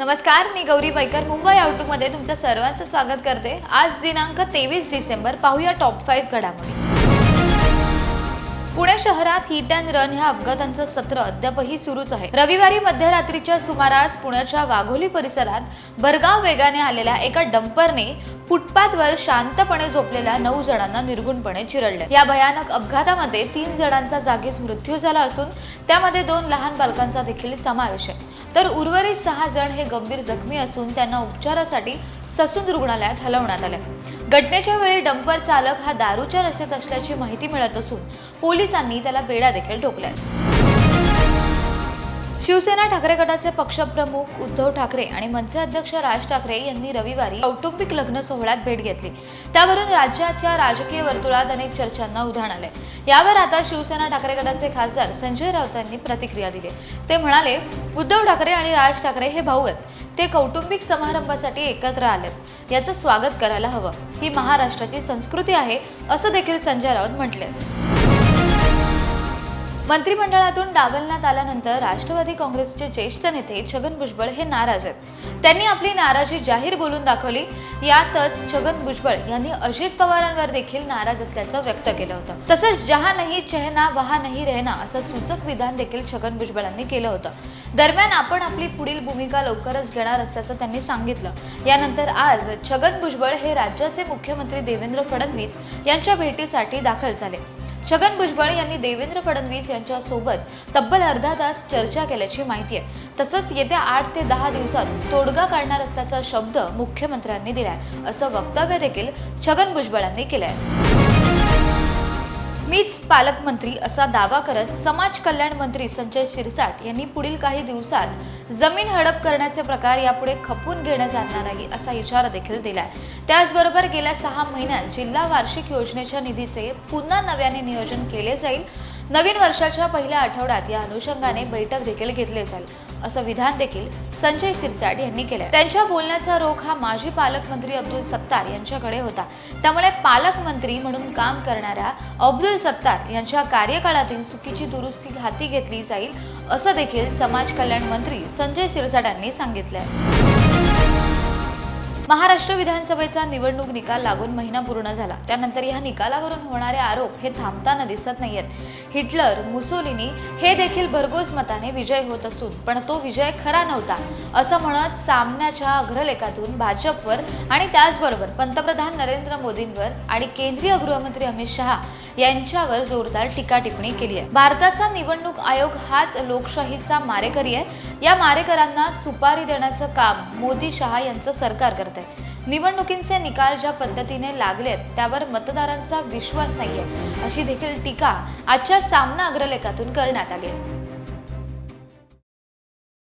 नमस्कार मी गौरी पैकर. मुंबई आउटलुकमध्ये तुमचं सर्वांचं स्वागत करते. आज दिनांक तेवीस डिसेंबर पाहूया टॉप फाईव्ह घडामोडी. पुणे शहरात हिट अँड रन ह्या अपघातांचं सत्र अद्यापही सुरूच आहे. रविवारी मध्यरात्रीच्या सुमारास पुण्याच्या वाघोली परिसरात भरगाव वेगाने आलेल्या एका डंपरने फुटपाथवर शांतपणे झोपलेल्या नऊ जणांना निर्गुणपणे चिरडले. या भयानक अपघातामध्ये तीन जणांचा जागीच मृत्यू झाला असून त्यामध्ये दोन लहान बालकांचा देखील समावेश आहे. तर उर्वरित सहा जण हे गंभीर जखमी असून त्यांना उपचारासाठी ससून रुग्णालयात हलवण्यात आले घटनेच्या वेळी डंपर चालक हा दारूच्या रस्त्यात असल्याची माहिती मिळत असून पोलिसांनी त्याला बेड्या देखील ठोकल्या. शिवसेना ठाकरे गटाचे पक्षप्रमुख उद्धव ठाकरे आणि मनसे अध्यक्ष राज ठाकरे यांनी रविवारी कौटुंबिक लग्न सोहळ्यात भेट घेतली. त्यावरून राज्याच्या राजकीय वर्तुळात अनेक चर्चांना उधाण आले यावर आता शिवसेना ठाकरे गटाचे खासदार संजय राऊत यांनी प्रतिक्रिया दिली. ते म्हणाले उद्धव ठाकरे आणि राज ठाकरे हे भाऊ आहेत. ते कौटुंबिक समारंभासाठी एकत्र आलेत. याचं स्वागत करायला हवं. ही महाराष्ट्राची संस्कृती आहे असं देखील संजय राऊत म्हटले. मंत्रिमंडळातून डावलण्यात आल्यानंतर राष्ट्रवादी काँग्रेसचे ज्येष्ठ नेते छगन भुजबळ हे नाराज आहेत. त्यांनी आपली नाराजी जाहीर बोलून दाखवली. यातच छगन भुजबळ यांनी अजित पवारांवर देखील नाराज असल्याचं व्यक्त केलं होतं. तसंच जहा नाही चेहना वहा नाही रहना असं सूचक विधान देखील छगन भुजबळांनी केलं होतं. दरम्यान आपण आपली पुढील भूमिका लवकरच घेणार असल्याचं त्यांनी सांगितलं. यानंतर आज छगन भुजबळ हे राज्याचे मुख्यमंत्री देवेंद्र फडणवीस यांच्या भेटीसाठी दाखल झाले. छगन भुजबळ यांनी देवेंद्र फडणवीस यांच्यासोबत तब्बल अर्धा तास चर्चा केल्याची माहिती आहे. तसंच येत्या आठ ते दहा दिवसात तोडगा काढणार असल्याचा शब्द मुख्यमंत्र्यांनी दिलाय असं वक्तव्य देखील छगन भुजबळांनी केलंय. मीच पालकमंत्री असा दावा करत समाज कल्याण मंत्री संजय शिरसाट यांनी पुढील काही दिवसात जमीन हडप करण्याचे प्रकार यापुढे खपून घेणे जाणार नाही असा इशारा देखील दिलाय. त्याचबरोबर गेल्या सहा महिन्यात जिल्हा वार्षिक योजनेच्या निधीचे पुन्हा नव्याने नियोजन केले जाईल. नवीन वर्षाच्या पहिल्या आठवड्यात या अनुषंगाने बैठक देखील घेतली जाईल असं विधान देखील संजय सिरसाट यांनी केलं त्यांच्या बोलण्याचा रोख हा माजी पालकमंत्री अब्दुल सत्तार यांच्याकडे होता. त्यामुळे पालकमंत्री म्हणून काम करणाऱ्या अब्दुल सत्तार यांच्या कार्यकाळातील चुकीची दुरुस्ती हाती घेतली जाईल असं देखील समाज कल्याण मंत्री संजय सिरसाट यांनी सांगितलं महाराष्ट्र विधानसभेचा निवडणूक निकाल लागून महिना पूर्ण झाला. त्यानंतर या निकालावरून होणारे आरोप हे थांबताना दिसत नाहीयेत. हिटलर मुसोलिनी हे देखील भरघोस मताने विजय होत असून पण तो विजय खरा नव्हता असं म्हणत सामन्याच्या अग्रलेखातून भाजपवर आणि त्याचबरोबर पंतप्रधान नरेंद्र मोदींवर आणि केंद्रीय गृहमंत्री अमित शहा यांच्यावर जोरदार टीका टिप्पणी केली आहे. भारताचा निवडणूक आयोग हाच लोकशाहीचा मारेकरी आहे. या मारेकरांना सुपारी देण्याचं काम मोदी शहा यांचं सरकार करते आहे. निवडणुकींचे निकाल ज्या पद्धतीने लागलेत त्यावर मतदारांचा विश्वास नाहीये. अशी देखील टीका आजच्या सामना अग्रलेखातून करण्यात आली आहे.